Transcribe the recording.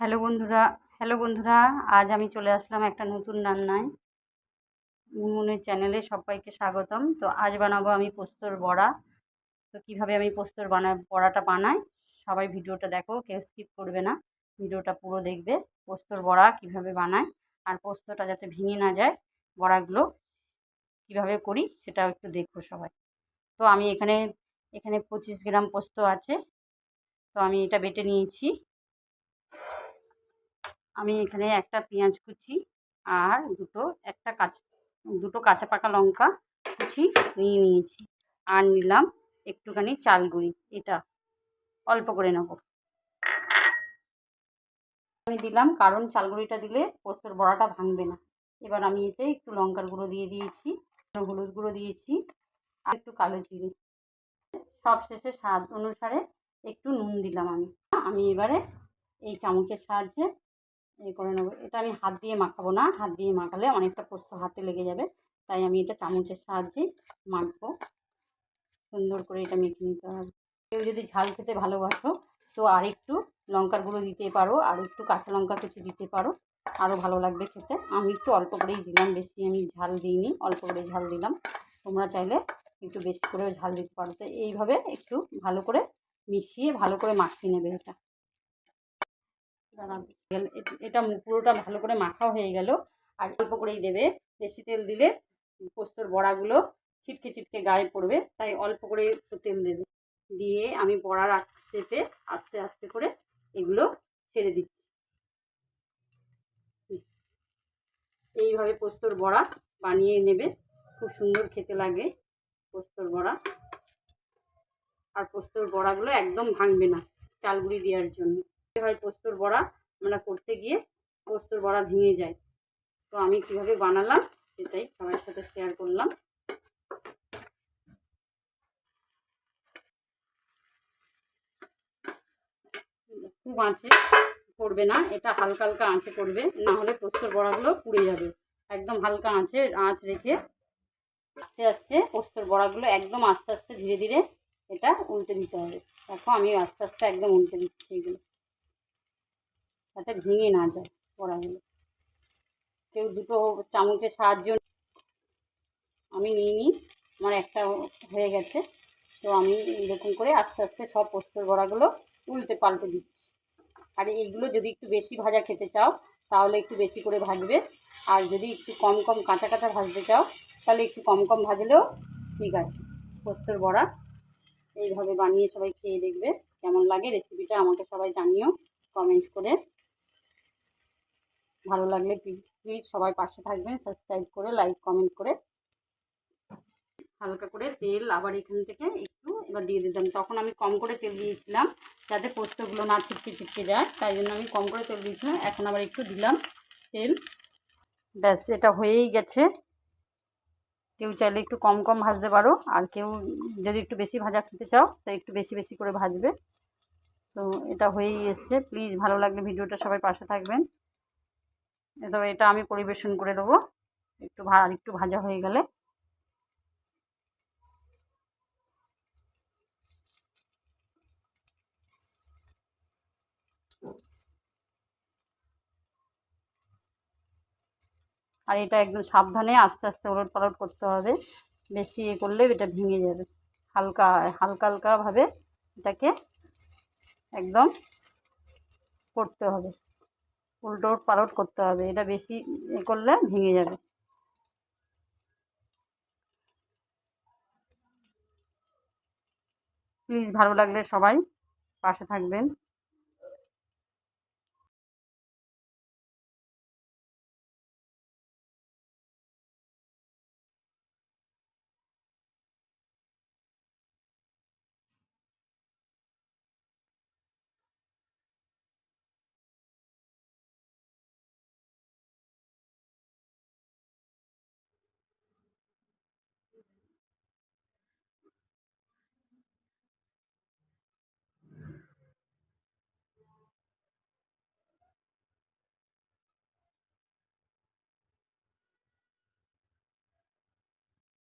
Hello বন্ধুরা hello বন্ধুরা, আজ আমি চলে আসলাম একটা নতুন রান্নায়। মুনমুনের চ্যানেলে সবাইকে স্বাগতম। তো আজ বানাবো আমি পোস্তর বড়া। তো কীভাবে আমি পোস্তর বানা, বড়াটা বানাই, সবাই ভিডিওটা দেখো, কেউ স্কিপ করবে না। ভিডিওটা পুরো দেখবে, পোস্তর বড়া কীভাবে বানায় আর পোস্তটা যাতে ভেঙে না যায়, বড়াগুলো কীভাবে করি, সেটাও একটু দেখো সবাই। তো আমি এখানে এখানে পঁচিশ গ্রাম পোস্ত আছে। তো আমি এটা বেটে নিয়েছি। আমি এখানে একটা পেঁয়াজ কুচি আর দুটো, একটা কাঁচা, দুটো কাঁচা পাকা লঙ্কা কুচি নিয়ে নিয়েছি আর নিলাম একটুখানি চাল গুঁড়ি। এটা অল্প করে নেব। আমি দিলাম কারণ চাল গুঁড়িটা দিলে পোস্তর বড়াটা ভাঙবে না। এবার আমি এতে একটু লঙ্কার গুঁড়ো দিয়ে দিয়েছি, হলুদ গুঁড়ো দিয়েছি আর একটু কালো জিরে সব শেষে স্বাদ অনুসারে একটু নুন দিলাম আমি। আমি এবারে এই চামচের সাহায্যে এ করে নেব। এটা আমি হাত দিয়ে মাখাবো না। হাত দিয়ে মাখালে অনেকটা পোস্ত হাতে লেগে যাবে। তাই আমি এটা চামচের সাহায্যেই মাখবো। সুন্দর করে এটা মেখে নিতে হবে। কেউ যদি ঝাল খেতে ভালোবাসো, তো আর একটু লঙ্কার গুঁড়ো দিতে পারো, আর একটু কাঁচা লঙ্কা কিছু দিতে পারো। আরও ভালো লাগবে খেতে। আমি একটু অল্প করেই দিলাম, বেশি আমি ঝাল দিইনি, অল্প করে ঝাল দিলাম। তোমরা চাইলে একটু বেশি করে ঝাল দিতে পারো। তো এইভাবে একটু ভালো করে মিশিয়ে ভালো করে মাখিয়ে নেবে এটা। এটা পুরোটা ভালো করে মাখাও হয়ে গেল। আর অল্প করেই দেবে। বেশি তেল দিলে পোস্তর বড়াগুলো ছিটকে ছিটকে গায়ে পড়বে, তাই অল্প করে একটু তেল দেবে। দিয়ে আমি বড়ার শেপে আস্তে আস্তে করে এগুলো ছেড়ে দিচ্ছি। এইভাবে পোস্তর বড়া বানিয়ে নেবে। খুব সুন্দর খেতে লাগে পোস্তর বড়া। আর পোস্তর বড়াগুলো একদম ভাঙবে না চালগুড়ি দেওয়ার জন্য। হয় পোস্তর বড়া আমরা করতে গিয়ে পোস্তর বড়া ভেঙে যায়। তো আমি কীভাবে বানালাম সেটাই সবার সাথে শেয়ার করলাম। খুব আঁচে করবে না, এটা হালকা হালকা আঁচে করবে না হলে পোস্তর বড়াগুলো পুড়ে যাবে। একদম হালকা আঁচে, আঁচ রেখে আস্তে আস্তে পোস্তর বড়াগুলো একদম আস্তে আস্তে ধীরে ধীরে এটা উল্টে দিতে হবে। দেখো আমি আস্তে আস্তে একদম উল্টে দিচ্ছি এগুলো। যাতে ভেঙে না যায় বড়াগুলো কেউ দুটো চামচের সাহায্য আমি নিয়ে নিই, আমার একটা হয়ে গেছে। তো আমি এরকম করে আস্তে আস্তে সব পোস্তর বড়াগুলো উল্টে পাল্টে দিচ্ছি। আর এইগুলো যদি একটু বেশি ভাজা খেতে চাও, তাহলে একটু বেশি করে ভাজবে। আর যদি একটু কম কম কাঁচা কাঁচা ভাজতে চাও, তাহলে একটু কম কম ভাজলেও ঠিক আছে। পোস্তর বড়া এইভাবে বানিয়ে সবাই খেয়ে দেখবে, কেমন লাগে রেসিপিটা আমাকে সবাই জানিও, কমেন্ট করে। ভালো লাগলে প্লিজ সবাই পাশে থাকবেন সাবস্ক্রাইব করে লাইক কমেন্ট করে। হালকা করে তেল আবার এখান থেকে একটু এবার দিয়ে দিতাম। তখন আমি কম করে তেল দিয়েছিলাম যাতে পোস্তগুলো না ছিটকে ছিটকে যায়, তাই জন্য আমি কম করে তেল দিয়েছিলাম। এখন আবার একটু দিলাম তেল। ব্যাস, এটা হয়েই গেছে। কেউ চাইলে একটু কম কম ভাজতে পারো, আর কেউ যদি একটু বেশি ভাজা খেতে চাও তো একটু বেশি বেশি করে ভাজবে। তো এটা হয়েই এসছে। প্লিজ ভালো লাগলে ভিডিওটা সবাই পাশে থাকবেন। তবে এটা আমি পরিবেশন করে দেবো। একটু আর একটু ভাজা হয়ে গেলে। আর এটা একদম সাবধানে আস্তে আস্তে ওলট পালট করতে হবে। বেশি এ করলে এটা ভেঙে যাবে। হালকা হালকা হালকাভাবে এটাকে একদম করতে হবে। উল্টো পালট করতে হবে, এটা বেশি করলে ভেঙে যাবে। প্লিজ ভালো লাগলে সবাই পাশে থাকবেন।